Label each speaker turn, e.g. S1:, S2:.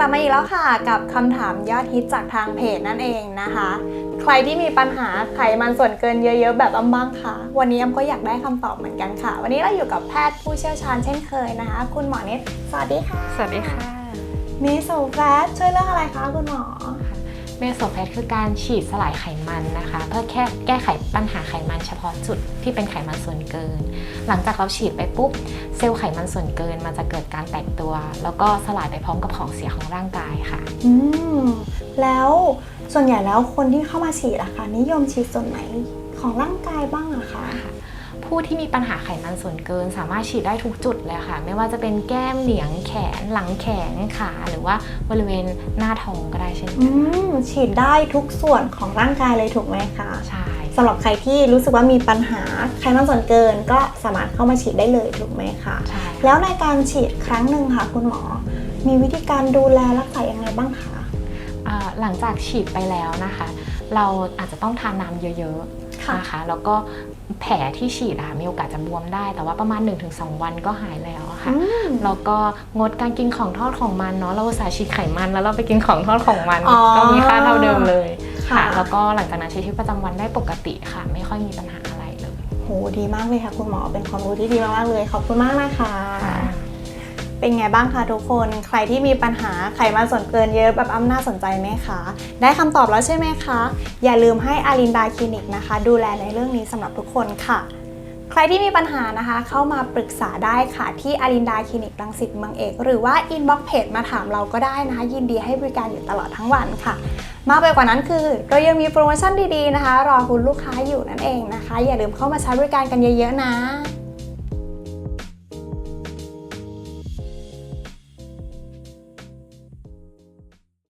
S1: ลับมาอีกแล้วค่ะกับคำถามยอดฮิตจากทางเพจนั่นเองนะคะ ใครที่มีปัญหาไขมันส่วนเกินเยอะๆ แบบอ้ำบ้างคะวันนี้อ้ำก็อยากได้คำตอบเหมือนกันค่ะ วันนี้เราอยู่กับแพทย์ผู้เชี่ยวชาญเช่นเคยนะคะ คุณหมอเนตสวัสดีค่ะ
S2: สวัสดีค่ะ
S1: มีโซแฟตช่วยเรื่องอะไรคะคุณหมอ
S2: เมโซแพทคือการฉีดสลายไขมันนะคะ เพื่อแค่แก้ไขปัญหาไขมันเฉพาะจุดที่เป็นไขมันส่วนเกิน หลังจากเราฉีดไปปุ๊บเซลล์ไขมันส่วนเกินมันจะเกิดการแตกตัว แล้วก็สลายไปพร้อมกับของเสียของร่างกายค่ะ
S1: อืมแล้วส่วนใหญ่แล้วคนที่เข้ามาฉีดอะคะนิยมฉีดส่วนไหนของร่างกายบ้างอะคะ
S2: ผู้ที่มีปัญหาไขมันส่วนเกิน สามารถฉีดได้ทุกจุดเลยค่ะ ไม่ว่าจะเป็นแก้มเหนียงแขนหลังแขนขาหรือว่าบริเวณหน้าท้องก็ได้เช่น
S1: อื
S2: กัน
S1: มฉีดได้ทุกส่วนของร่างกายเลยถูกไหมคะ
S2: ใช่
S1: สำหรับใครที่รู้สึกว่ามีปัญหาไขมันส่วนเกิน ก็สามารถเข้ามาฉีดได้เลยถูกไหมคะ
S2: ใช่
S1: แล้วในการฉีดครั้งหนึ่งค่ะคุณหมอ มีวิธีการดูแลรักษายังไงบ้างคะ
S2: อ่าหลังจากฉีดไปแล้วนะคะ เราอาจจะต้องทานน้ำเยอะๆ นะคะ แล้วก็แผลที่ฉีดอะมีโอกาสจะบวมได้ แต่ว่าประมาณ 1-2 วันก็หายแล้วอะค่ะ
S1: อืม
S2: แล้วก็งดการกินของทอดของมันเนาะ เราอุตสาห์ฉีดไขมันแล้วเราไปกินของทอดของมัน
S1: อ๋อ
S2: ก็มีค่าเท่าเดิมเลย
S1: ค่ะ
S2: แล้วก็หลังจากนั้นใช้ชีวิตประจำวันได้ปกติค่ะ ไม่ค่อยมีปัญหาอะไรเลย
S1: โหดีมากเลยค่ะ คุณหมอเป็นความรู้ที่ดีมากๆเลย ขอบคุณมากนะคะ เป็นไงบ้างคะทุกคน ใครที่มีปัญหาไขมันส่วนเกินเยอะแบบอ้ำน่าสนใจไหมคะ ได้คำตอบแล้วใช่ไหมคะ อย่าลืมให้อารินดาคลินิกนะคะ ดูแลในเรื่องนี้สำหรับทุกคนค่ะ ใครที่มีปัญหานะคะ เข้ามาปรึกษาได้ค่ะ ที่อารินดาคลินิกรังสิตเมืองเอก หรือว่าอินบ็อกเพจมาถามเราก็ได้นะคะ ยินดีให้บริการอยู่ตลอดทั้งวันค่ะ มากไปกว่านั้นคือเรายังมีโปรโมชั่นดีๆนะคะ รอคุณลูกค้าอยู่นั่นเองนะคะ อย่าลืมเข้ามาใช้บริการกันเยอะๆนะ